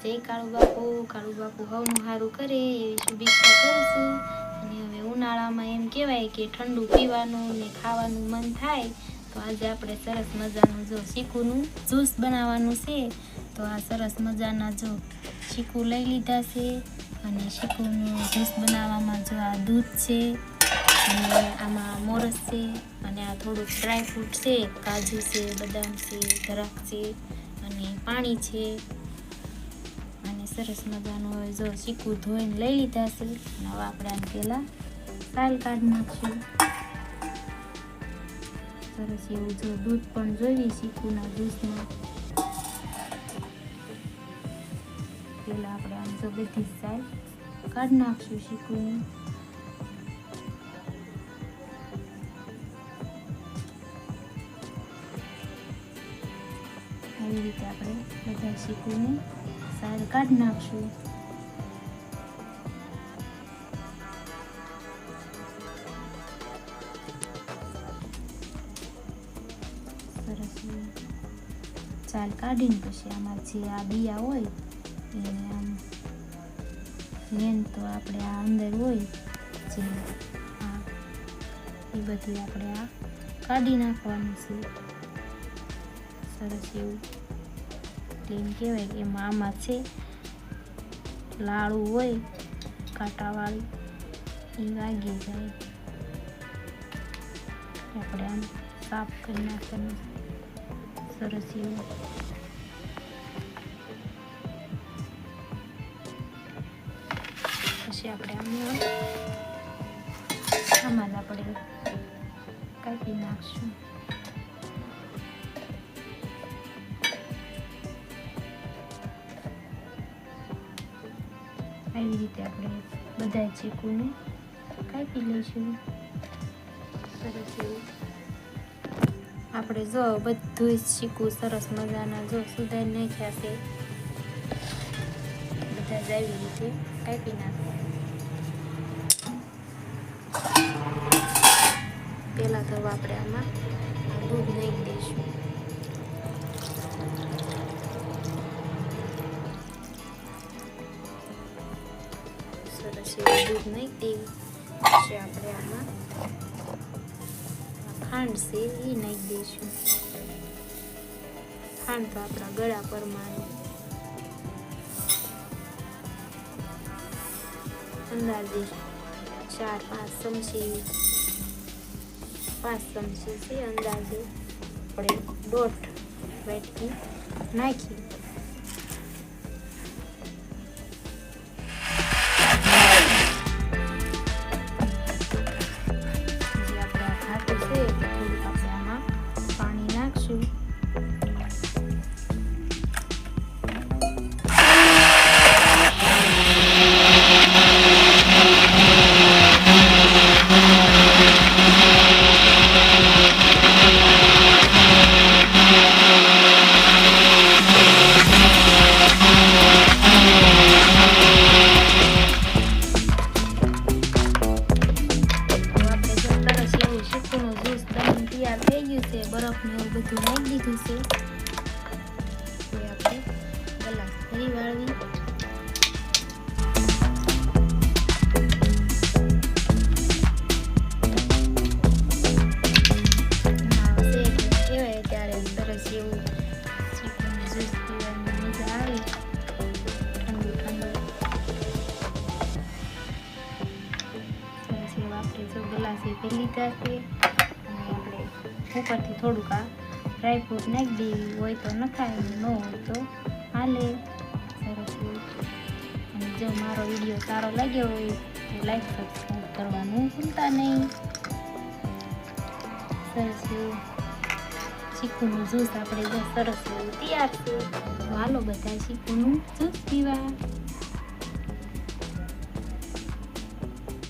બાપુ હવનું સારું કરે એવી શુભેચ્છા કરું છું. અને હવે ઉનાળામાં એમ કહેવાય કે ઠંડુ પીવાનું ને ખાવાનું મન થાય, તો આજે આપણે સરસ મજાનું જો શીખુનું જ્યુસ બનાવવાનું છે. તો આ સરસ મજાના જો ચીકુ લઈ લીધા છે અને ચીકુનું જ્યુસ બનાવવામાં જો આ દૂધ છે અને આમાં મોરસ છે અને આ થોડુંક ડ્રાયફ્રૂટ છે, કાજુ છે, બદામ છે દ્રાક્ષ છે અને પાણી છે. અને સરસ મજાનું હવે જો ચીકુ ધોઈને લઈ લીધા છે. અને હવે આપણે આને પહેલાં સાલ કાઢી નાખશું. સરસ એવું જો દૂધ પણ જોઈએ ચીકુના જ્યુસમાં પહેલાં આપણે આમ જો બધી સાલ કાઢી નાખશું ચીકુની આવી રીતે આપણે બધા શીખીને. સાર કાઢી નાખશું. સરસ. ચાલ કાઢીને પછી આમાં જે આ બિયા હોય, એને આમ મેન તો આપણે આ અંદર હોય, જે આ, એ બધી આપણે આ કાઢી નાખવાનું છે. સરસ એવું. એટલે એમ કહેવાય કે એમાં આમાં છે? લાળું હોય, કાંટાવાળું, એ વાગી જાય. આપણે આમ સાફ કરી નાખવાનું. સરસ એવું. પછી આપણે આમાં આમાં જ આપણે કાપી નાખશું. આવી રીતે આપણે બધા ચીકુને કાપી લઈશું. સરસ આપણે જો બધું જ ચીકુ સરસ મજાના જો સુધારી નાખ્યા છે. બધા જ આવી રીતે કાપી નાખો પહેલાં તો આપણે આમાં દૂધ નાખી દઈશું. એવું દૂધ નહીં દેવી પછી આપણે આમાં ખાંડ છે એ નાખી દઈશું ખાંડ તો આપણા ગળા પ્રમાણે અંદાજે ચાર પાંચ ચમચી પાંચ ચમચી છે અંદાજે આપણે દોઢ વાટકી નાખી ગ્લાસ લીધા છે અને આપણે ઉપરથી થોડુંક આ ડ્રાયફ્રૂટ નાખી દેવી હોય તો નખાય ન હોય તો હાલે. સરસ અને જો મારો વીડિયો સારો લાગ્યો હોય તો લાઈક સબસ્ક્રાઈબ કરવાનું ભૂલતા નહીં. સરસ ચીકુનું જ્યુસ આપણે જો સરસ તૈયાર છે. હાલો બધા ચીકુનું જ્યુસ પીવા.